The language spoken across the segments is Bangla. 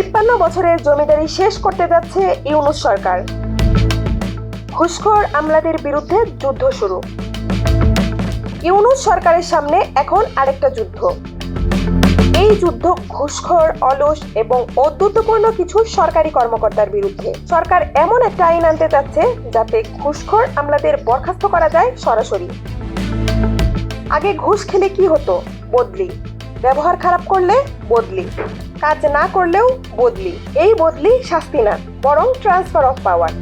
তিপ্পান্ন বছরের জমিদারি শেষ করতে যাচ্ছে ইউনুস সরকার। ঘুষখোর আমলাদের বিরুদ্ধে যুদ্ধ শুরু। ইউনুস সরকারের সামনে এখন আরেকটা যুদ্ধ। এই যুদ্ধ ঘুষখোর, অলস এবং অদ্যুতপূর্ণ কিছু সরকারি কর্মকর্তার বিরুদ্ধে। সরকার এমন একটা আইন আনতে চাচ্ছে যাতে ঘুষখোর আমলাদের বরখাস্ত করা যায় সরাসরি। আগে ঘুষ খেলে কি হতো? বদলি। ব্যবহার খারাপ করলে বদলি, কাজ না করলেও বদলি। এই বদলি শাস্তি না, বরং ট্রান্সফার অফ পাওয়ার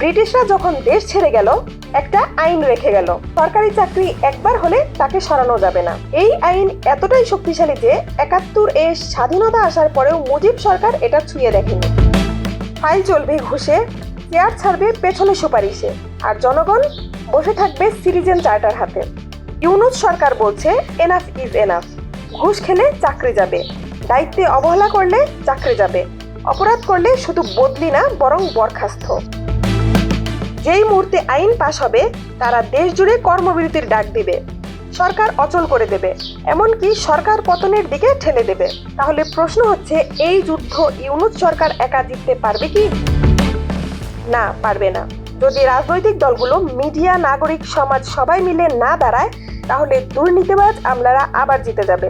ব্রিটিশরা যখন দেশ ছেড়ে গেল, একটা আইন রেখে গেল। সরকারি চাকরি একবার হলে তাকে সরানো যাবে না। এই আইন এতটাই শক্তিশালী যে একাত্তর এ স্বাধীনতা আসার পরেও মুজিব সরকার এটা ছুঁয়ে দেখেনি। ফাইল চলবে ঘুষে, চেয়ার ছাড়বে পেছনে সুপারিশে, আর জনগণ বসে থাকবে সিটিজেন চার্টার হাতে। ইউনুস সরকার বলছে এনাফ ইজ এনাফ ঘুষ খেলে চাকরি যাবে। দায়িত্বে অবহেলা করলে চাকরি যাবে। অপরাধ করলে শুধু বদলি না, বরং বরখাস্ত। যেই মুহূর্তে আইন পাশ হবে, তারা দেশ জুড়ে কর্মবিরতির ডাক দিবে। সরকার অচল করে দেবে। এমনকি সরকার পতনের দিকে ঠেলে দেবে। তাহলে প্রশ্ন হচ্ছে, এই যুদ্ধ ইউনুস সরকার একা জিততে পারবে কি? না, পারবে না। যদি রাজনৈতিক দলগুলো মিডিয়া, নাগরিক, সমাজ সবাই মিলে না দাঁড়ায়, তাহলে দুর্নীতিবাজ আমলারা আবার জিতে যাবে।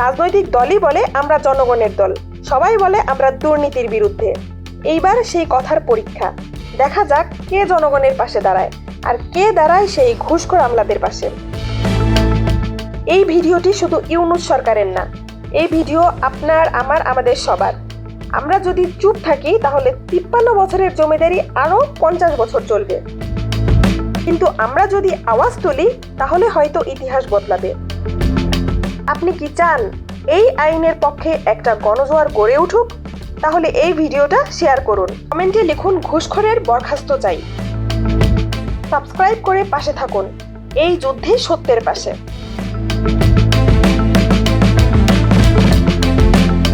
রাজনৈতিক দলই বলে আমরা জনগণের দল, সবাই বলে আমরা দুর্নীতির বিরুদ্ধে। এইবার সেই কথার পরীক্ষা। দেখা যাক কে জনগণের পাশে দাঁড়ায় আর কে দাঁড়ায় সেই ঘুষখোর আমলাদের পাশে। এই ভিডিওটি শুধু ইউনুস সরকারের না, এই ভিডিও আপনার, আমার, আমাদের সবার। আমরা যদি চুপ থাকি, তাহলে তিপ্পান্ন বছরের জমিদারি আরও পঞ্চাশ বছর চলবে। কিন্তু আমরা যদি আওয়াজ তুলি, তাহলে হয়তো ইতিহাস বদলাবে। আপনি কি চান এই আইনের পক্ষে একটা গণজোয়ার গড়ে উঠুক? তাহলে এই ভিডিওটা শেয়ার করুন। কমেন্টে লিখুন, ঘুষখোরের বরখাস্ত চাই। সাবস্ক্রাইব করে পাশে থাকুন। এই যুদ্ধে সত্যের পাশে।